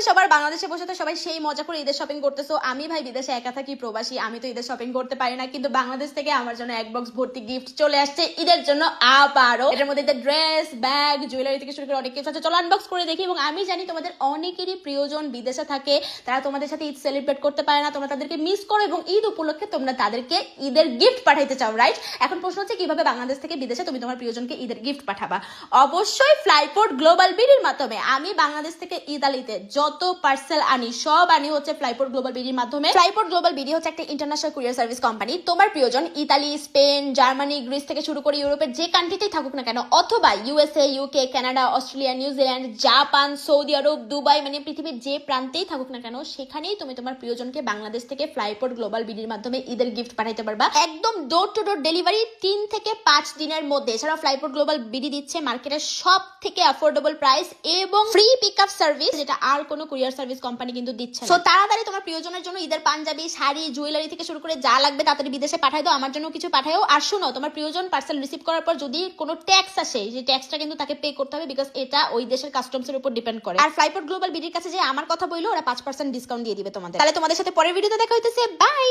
আছে সবার বাংলাদেশে বসে তো সবাই সেই মজা করে ঈদের শপিং করতেছো। আমি ভাই বিদেশে একা থাকি, প্রবাসী, আমি তো ঈদের শপিং করতে পারি না। কিন্তু বাংলাদেশ থেকে আমার জন্য এক বক্স ভর্তি গিফট চলে আসছে ঈদের জন্য আবারও। এটার মধ্যে ড্রেস ব্যাগ জুয়েলারি থেকে শুরু করে অনেক কিছু আছে। চলো আনবক্স করে দেখি এবং আমি জানি তোমাদের অনেকেরই প্রিয়জন বিদেশে থাকে। তারা তোমাদের সাথে ঈদ সেলিব্রেট করতে পারে না। তোমরা তাদেরকে মিস করো এবং ঈদ উপলক্ষে তোমরা তাদেরকে ঈদের গিফট পাঠাইতে চাও রাইট এখন প্রশ্ন হচ্ছে, কীভাবে বাংলাদেশ থেকে বিদেশে তুমি তোমার প্রিয়জনকে ঈদের গিফট পাঠাবা? অবশ্যই ফ্লাইপোর্ট গ্লোবাল বিডির মাধ্যমে। আমি বাংলাদেশ থেকে ঈদ আলিতে যত পার্সেল আনি, সব আনি হচ্ছে ফ্লাইপোর্ট গ্লোবাল বিডির মাধ্যমে। ফ্লাইপোর্ট গ্লোবাল বিডি হচ্ছে একটা ইন্টারন্যাশনাল কুরিয়ার সার্ভিস কোম্পানি তোমার প্রিয়জন, ইতালি, স্পেন, জার্মানি, গ্রিস থেকে শুরু করে ইউরোপের যে কান্ট্রিতেই থাকুক না কেন, অথবা USA UK Canada Australia New Zealand Japan Saudi Arab Dubai মানে পৃথিবীর যে প্রান্তেই থাকুক না কেন, সেখানেই তুমি তোমার প্রিয়জনকে বাংলাদেশ থেকে ফ্লাইপোর্ট গ্লোবাল বিডির মাধ্যমে ঈদের গিফট পাঠাইতে পারবা। একদম ডোর টু ডোর ডেলিভারি তিন থেকে পাঁচ দিনের মধ্যে। এছাড়াও ফ্লাইপোর্ট গ্লোবাল বিডি দিচ্ছে মার্কেটের সব থেকে অ্যাফোর্ডেবল প্রাইস এবং ফ্রি পিক আপ সার্ভিস যেটা আর কোনো কুরিয়ার সার্ভিস কোম্পানি কিন্তু দিচ্ছে সো তাড়াতাড়ি তোমার প্রিয়জনের জন্য ঈদের পাঞ্জাবি, শাড়ি জুয়েলারি থেকে শুরু করে যা লাগবে তাড়াতাড়ি বিদেশে পাঠাই দাও, আমার জন্য কিছু পাঠাও আর শোনো, তোমার প্রিয়জন পার্সেল রিসিভ করার পর যদি কোনো ট্যাক্স আসে, যে ট্যাক্সটা কিন্তু তাকে পে করতে হবে বিকজ এটা ওই দেশের কাস্টমসের উপর ডিপেন্ড করে। আর ফ্লাইপোর্ট গ্লোবাল বিডির কাছে যে আমার কথা বলল ওরা পাঁচ পার্সেন্ট ডিসকাউন্ট দিয়ে দিবে তোমাদের। তাহলে তোমাদের সাথে পরের ভিডিওতে দেখা হইতেছে। বাই